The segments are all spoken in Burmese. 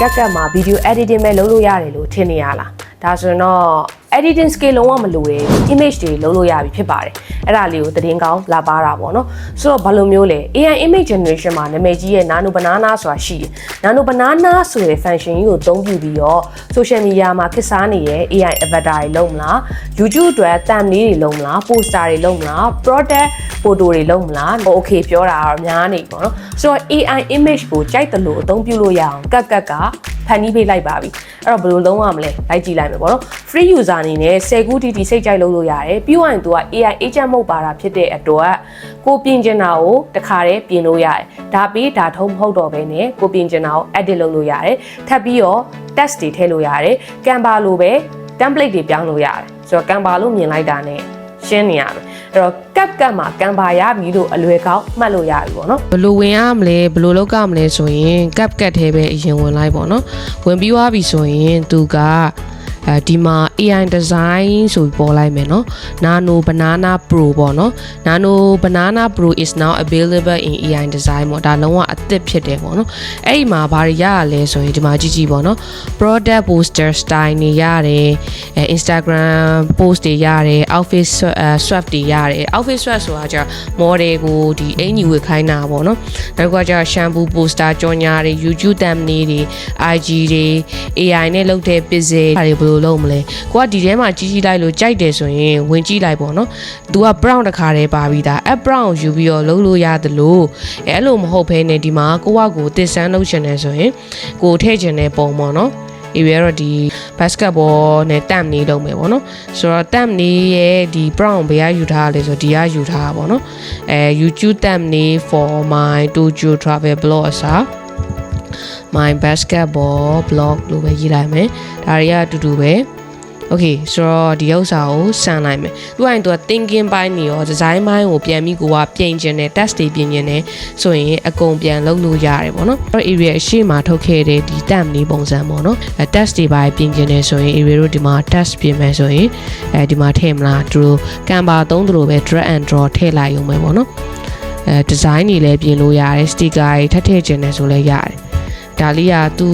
ကက်ကက်မှာ video editing ပဲလုပ်လို့ရတယ်လို့ထင်နေရလား ဒါဆိုရင်တော့ editing skill လုံးဝမလိုတဲ့ image တွေလုပ်လို့ရပြီဖြစ်ပါတယ်အဲ့ဒါလေးကိုသတင်းကောင်းလာပါတာပေါ့နော်ဆိုတော့ဘာလို့မျိုးလဲ AI image generation မှာနာမည်ကြီးရဲ့ nano banana ဆိုတာရှိတယ် nano banana ဆိုတဲ့ function ကြီးကိုသုံးပြုပြီးတော့ social media မှာခစ်စားနေတဲ့ AI avatar တွေလုပ်မလား YouTube အတွက် thumbnail တွေလုပ်မလား poster တွေလုပ်မလား product photo တွေလုပ်မလား okay ပြောတာတော့များနေပေါ့နော်ဆိုတော့ AI image ကိုကြိုက်တယ်လို့အသုံးပြုလို့ရအောင်ကက်ကက်က ဖန်တီးပေးလိုက်ပါပြီအဲ့တော့ဘယ်လိုလုံးရမလဲလိုက်ကြည့်လိုက်မယ်ပေါ့နော် free user အနေနဲ့10ခုတီတီစိတ်ကြိုက်လုပ်လို့ရတယ်ပြီးတော့ရင်သူက AI agent မဟုတ်ပါတာဖြစ်တဲ့အတွက်ကိုပြင်ကျင်တာကိုတခါတည်းပြင်လို့ရတယ်ဒါပြီးဒါထုံးမဟုတ်တော့ဘဲနဲ့ကိုပြင်ကျင်တာကို edit လုပ်လို့ရတယ်ထပ်ပြီးတော့ text တွေထည့်လို့ရတယ် Canva လိုပဲ template တွေပြောင်းလို့ရတယ်ဆိုတော့ Canva လို့မြင်လိုက်တာ ਨੇ ရှင်းနေရမယ် အဲ့တော့ cap cap မှာ Canva ရပြီလို့အလွယ်ကောင်းမှတ်လို့ရပြီပေါ့နော်ဘယ်လိုဝင်ရမလဲဘယ်လိုလုပ်ရမလဲဆိုရင် cap cat ထဲပဲအရင်ဝင်လိုက်ပေါ့နော်ဝင်ပြီးသွားပြီဆိုရင်သူက အဲဒီမှာ AI design ဆိုပြီးပေါ်လိုက်မယ်เนาะ Nano Banana Pro ပေါ့เนาะ Nano Banana Pro is now available in AI design ပေါ့ဒါလုံးဝအသစ်ဖြစ်တယ်ပေါ့เนาะအဲ့ဒီမှာဘာတွေရရလဲဆိုရင်ဒီမှာကြည့်ကြည့်ပေါ့เนาะ product poster style တွေရတယ်အဲ Instagram post တွေရတယ် outfit swa- အဲ swap တွေရတယ် outfit swap ဆိုတာကျ model ကိုဒီအင်ကြီးဝတ်ခိုင်းတာပေါ့เนาะနောက်ကကျ shampoo poster ကြော်ညာတွေ YouTube thumbnail တွေ IG တွေ AI နဲ့လုပ်တဲ့ pixel တွေဘယ်လို ိုလုပ်မလဲကိုကဒီထဲမှာကြီးကြီးလိုက်လို့ကြိုက်တယ်ဆိုရင်ဝင်ကြည့်လိုက်ပေါ့နော်။ तू က brown တစ်ခါတည်းပါပြီးသားအ brown ကိုယူပြီးတော့လုပ်လို့ရတယ်လို့အဲအဲ့လိုမဟုတ်ဘဲနဲ့ဒီမှာကိုကကိုတစ်ဆန်းလုပ်ချင်တယ်ဆိုရင်ကိုထည့်ချင်တဲ့ပုံပေါ့နော်။ area တော့ဒီ basketball နဲ့တမ်နေလုပ်မယ်ပေါ့နော်ဆိုတော့တမ်နေရဲ့ဒီ brown ဘယ်ကယူထားလဲဆိုတော့ဒီကယူထားတာပေါ့နော်အဲ YouTube တမ်နေ for my Tokyo travel blog အစား my basketball blog လို့ပဲရေးလိုက်မယ်ဒါတွေကအတူတူပဲ Okay ဆိုတော့ဒီဥစ္စာကိုစမ်းလိုက်မယ်။သူကရင်သူက thinking ပိုင်းနေရော design ပိုင်းကိုပြန်ပြီးကိုကပြင်ကျင်တယ် test တွေပြင်ကျင်တယ်ဆိုရင်အကုန်ပြန်လုပ်လို့ရတယ်ပေါ့နော်။အဲ့ area အရှိမထုတ်ခဲ့တဲ့ဒီ tab လေးပုံစံပေါ့နော်။အဲ test တွေပိုင်းပြင်ကျင်တယ်ဆိုရင် area တို့ဒီမှာ test ပြင်မယ်ဆိုရင်အဲဒီမှာထည့်မလားသူတို့ Canva သုံးသလိုပဲ drag and draw ထည့်လိုက်ရုံပဲပေါ့နော်။အဲ design တွေလည်းပြင်လို့ရတယ် sticker တွေထပ်ထည့်ကျင်တယ်ဆိုလည်းရတယ်။ ဒါလေးကသူ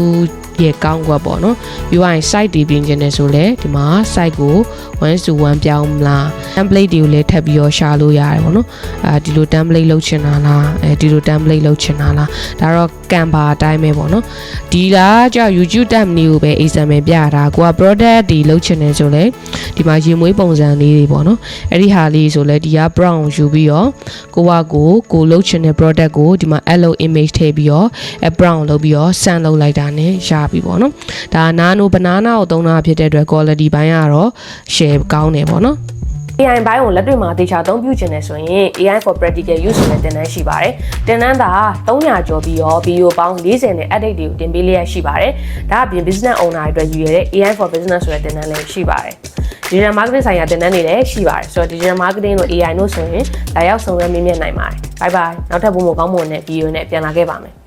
ရဲ့ကောင်းကွက်ပေါ့နော်ပြီးရင် site တွေပြင်ကျင်တယ်ဆိုလဲဒီမှာ site ကို1 to 1ပြောင်းမလား template တွေကိုလည်းထပ်ပြီးတော့ရှာလို့ရတယ်ပေါ့နော်အဲဒီလို template လုပ်ချင်တာလားအဲဒီလို template လုပ်ချင်တာလားဒါတော့ Canva အတိုင်းပဲပေါ့နော်ဒီလားကြောက် YouTube tab နေကိုပဲ example ပြတာကိုက product တွေလုပ်ချင်တယ်ဆိုလဲဒီမှာရေမွေးပုံစံလေးတွေပေါ့နော်အဲ့ဒီဟာလေးဆိုလဲဒီက brown ယူပြီးတော့ကိုကကိုကိုလုပ်ချင်တဲ့ product ကိုဒီမှာ allo image ထည့်ပြီးတော့အဲ brown လုပ်ပြီးတော့ send လုပ်လိုက်တာ ਨੇ ရပြီပေါ့နော်ဒါ nano banana ကိုသုံးတာဖြစ်တဲ့အတွက် quality ဘိုင်းကတော့ share ကောင်းတယ်ပေါ့နော် AI ဘိုင်းကိုလက်တွေ့မှာတေချာအသုံးပြုခြင်းနဲ့ဆိုရင် AI for practical use ဆိုတဲ့တင်နန်းရှိပါတယ်။တင်နန်းသာ300ကျော်ပြီးတော့ဗီဒီယိုပေါင်း40နဲ့ edit တွေကိုတင်ပေးလျက်ရှိပါတယ်။ဒါအပြင် business owner တွေအတွက်ယူရတဲ့ AI for business ဆိုတဲ့တင်နန်းလည်းရှိပါတယ်။ digital marketing ဆိုင်ရာတင်နန်းတွေလည်းရှိပါတယ်။ဆိုတော့ digital marketing တို့ AI တို့ဆိုရင်လာရောက်ဆောင်ရွက်မြင့်မြတ်နိုင်ပါတယ်။ bye bye နောက်ထပ်ဘုံမကောင်းမွန်တဲ့ဗီဒီယိုနဲ့ပြန်လာခဲ့ပါမယ်။